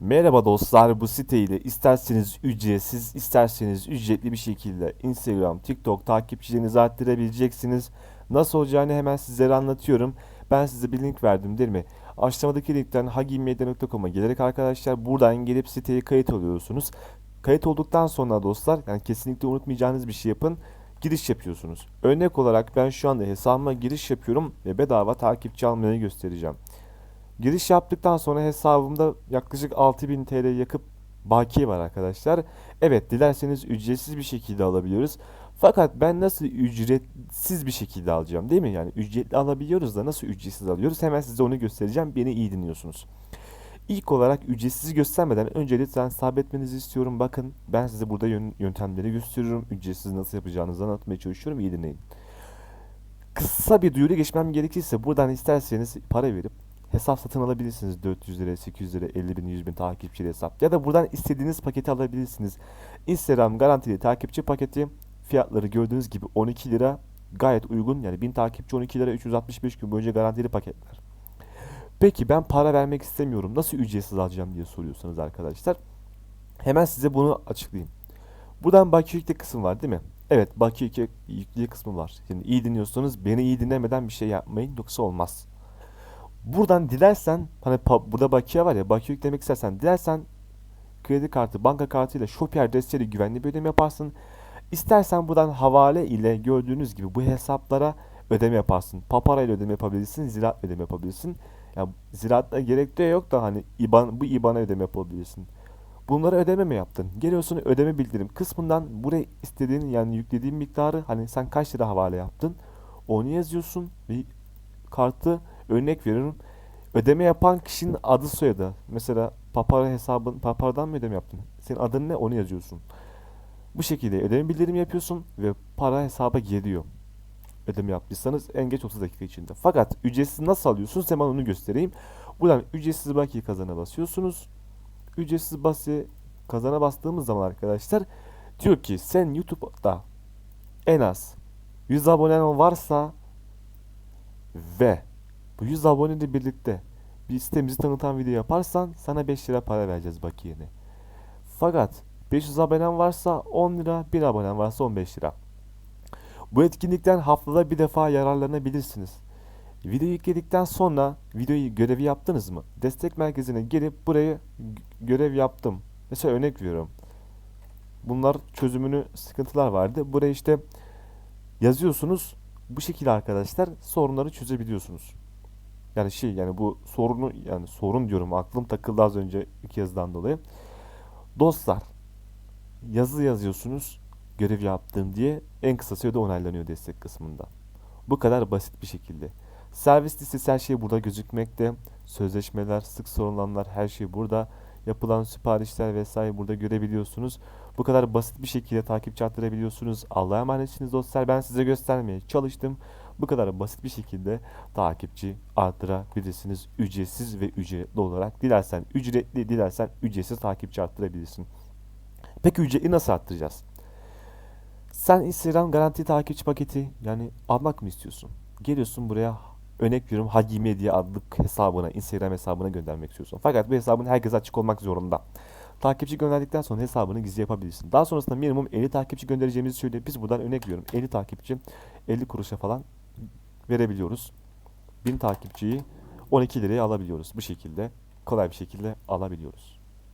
Merhaba dostlar bu siteyle isterseniz ücretsiz isterseniz ücretli bir şekilde Instagram, TikTok takipçilerinizi arttırabileceksiniz. Nasıl olacağını hemen sizlere anlatıyorum. Ben size bir link verdim değil mi? Aşağıdaki linkten hagimmedia.com'a gelerek arkadaşlar buradan gelip siteye kayıt oluyorsunuz. Kayıt olduktan sonra dostlar yani kesinlikle unutmayacağınız bir şey yapın. Giriş yapıyorsunuz. Örnek olarak ben şu anda hesabıma giriş yapıyorum ve bedava takipçi almayı göstereceğim. Giriş yaptıktan sonra hesabımda yaklaşık 6000 TL yakıp bakiye var arkadaşlar. Evet dilerseniz ücretsiz bir şekilde alabiliyoruz. Fakat ben nasıl ücretsiz bir şekilde alacağım değil mi? Yani ücretli alabiliyoruz da nasıl ücretsiz alıyoruz? Hemen size onu göstereceğim. Beni iyi dinliyorsunuz. İlk olarak ücretsiz göstermeden önce lütfen sabretmenizi istiyorum. Bakın ben size burada yön- yöntemleri gösteriyorum. Ücretsiz nasıl yapacağınızı anlatmaya çalışıyorum. İyi dinleyin. Kısa bir duyuru geçmem gerekirse buradan isterseniz para verip hesap satın alabilirsiniz. 400 lira, 800 lira, 50 bin, 100 bin takipçili hesap. Ya da buradan istediğiniz paketi alabilirsiniz. Instagram garantili takipçi paketi fiyatları gördüğünüz gibi 12 lira gayet uygun. Yani 1000 takipçi 12 lira 365 gün boyunca garantili paketler. Peki ben para vermek istemiyorum. Nasıl ücretsiz alacağım diye soruyorsanız arkadaşlar. Hemen size bunu açıklayayım. Buradan bakiye yükle kısmı var değil mi? Evet bakiye yükle, kısmı var. Şimdi iyi dinliyorsanız beni iyi dinlemeden bir şey yapmayın yoksa olmaz. Buradan dilersen hani burada bakiye var ya bakiye yüklemek istersen dilersen kredi kartı, banka kartı ile Shopee adresiyle güvenli bir ödeme yaparsın. İstersen buradan havale ile gördüğünüz gibi bu hesaplara ödeme yaparsın. Papara ile ödeme yapabilirsin, ziraat ödeme yapabilirsin. Ya ziraatta gerek de yok da hani IBAN bu IBAN'a ödeme yapabilirsin. Bunları ödeme mi yaptın? Geliyorsun ödeme bildirim kısmından buraya istediğin yani yüklediğin miktarı hani sen kaç lira havale yaptın? Onu yazıyorsun ve kartı örnek veriyorum. Ödeme yapan kişinin adı soyadı. Mesela Papara hesabın Papara'dan mı ödeme yaptın? Senin adın ne? Onu yazıyorsun. Bu şekilde ödeme bildirimi yapıyorsun ve para hesaba geliyor. Ödeme yaptıysanız en geç 30 dakika içinde. Fakat ücretsiz nasıl alıyorsunuz? Hemen onu göstereyim. Buradan ücretsiz bakiye kazana basıyorsunuz. Ücretsiz basi kazana bastığımız zaman arkadaşlar diyor ki sen YouTube'da en az 100 abonen varsa ve bu 100 aboneyle birlikte bir sitemizi tanıtan video yaparsan sana 5 lira para vereceğiz bakiyene. Fakat 500 abonen varsa 10 lira, 1 abonen varsa 15 lira. Bu etkinlikten haftada bir defa yararlanabilirsiniz. Video yükledikten sonra videoyu görevi yaptınız mı? Destek merkezine gelip buraya görev yaptım. Mesela örnek veriyorum. Bunlar çözümünü sıkıntılar vardı. Buraya işte yazıyorsunuz. Bu şekilde arkadaşlar sorunları çözebiliyorsunuz. Yani şey yani bu sorunu yani sorun diyorum aklım takıldı az önce iki yazıdan dolayı. Dostlar yazı yazıyorsunuz görev yaptım diye en kısa sürede onaylanıyor destek kısmında. Bu kadar basit bir şekilde. Servis listesi her şey burada gözükmekte. Sözleşmeler, sık sorulanlar her şey burada. Yapılan siparişler vesaire burada görebiliyorsunuz. Bu kadar basit bir şekilde takipçi arttırabiliyorsunuz. Allah'a emanetsiniz dostlar. Ben size göstermeye çalıştım. Bu kadar basit bir şekilde takipçi arttırabilirsiniz. Ücretsiz ve ücretli olarak. Dilersen ücretli, dilersen ücretsiz takipçi arttırabilirsin. Peki ücretli nasıl arttıracağız? Sen Instagram garanti takipçi paketi yani almak mı istiyorsun? Geliyorsun buraya örnek veriyorum Hagi Media adlı hesabına, Instagram hesabına göndermek istiyorsun. Fakat bu hesabın herkese açık olmak zorunda. Takipçi gönderdikten sonra hesabını gizli yapabilirsin. Daha sonrasında minimum 50 takipçi göndereceğimizi söyle. Biz buradan örnek veriyorum 50 takipçi 50 kuruşa falan verebiliyoruz. 1000 takipçiyi 12 liraya alabiliyoruz. Bu şekilde kolay bir şekilde alabiliyoruz.